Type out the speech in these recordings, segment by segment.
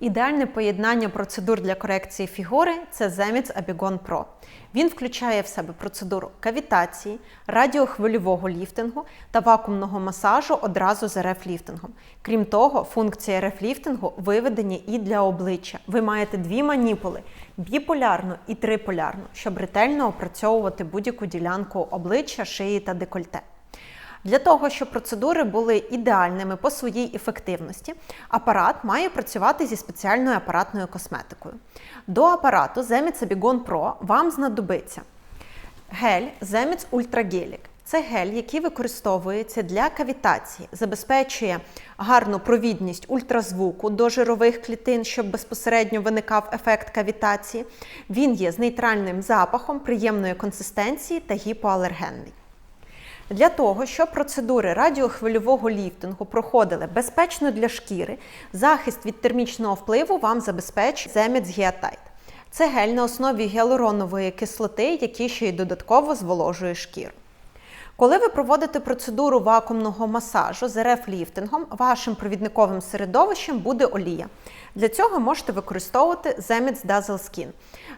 Ідеальне поєднання процедур для корекції фігури це Zemits Abigon Pro. Він включає в себе процедуру кавітації, радіохвильового ліфтингу та вакуумного масажу одразу з РФ-ліфтингом. Крім того, функція РФ-ліфтингу виведення і для обличчя. Ви маєте дві маніпули біполярну і триполярну, щоб ретельно опрацьовувати будь-яку ділянку обличчя, шиї та декольте. Для того, щоб процедури були ідеальними по своїй ефективності, апарат має працювати зі спеціальною апаратною косметикою. До апарату Zemits Abigon Pro вам знадобиться гель Zemits Ultragelic. Це гель, який використовується для кавітації, забезпечує гарну провідність ультразвуку до жирових клітин, щоб безпосередньо виникав ефект кавітації. Він є з нейтральним запахом, приємної консистенції та гіпоалергенний. Для того, щоб процедури радіохвильового ліфтингу проходили безпечно для шкіри, захист від термічного впливу вам забезпечує Zemits Гіатайт. Це гель на основі гіалуронової кислоти, який ще й додатково зволожує шкіру. Коли ви проводите процедуру вакуумного масажу з РФ-ліфтингом, вашим провідниковим середовищем буде олія. Для цього можете використовувати Zemits Dazzle Skin.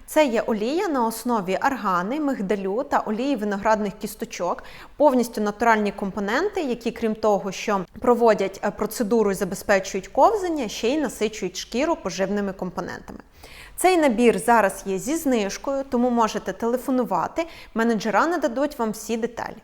Це є олія на основі аргани, мигдалю та олії виноградних кісточок, повністю натуральні компоненти, які, крім того, що проводять е, процедуру і забезпечують ковзання, ще й насичують шкіру поживними компонентами. Цей набір зараз є зі знижкою, тому можете телефонувати. Менеджера нададуть вам всі деталі.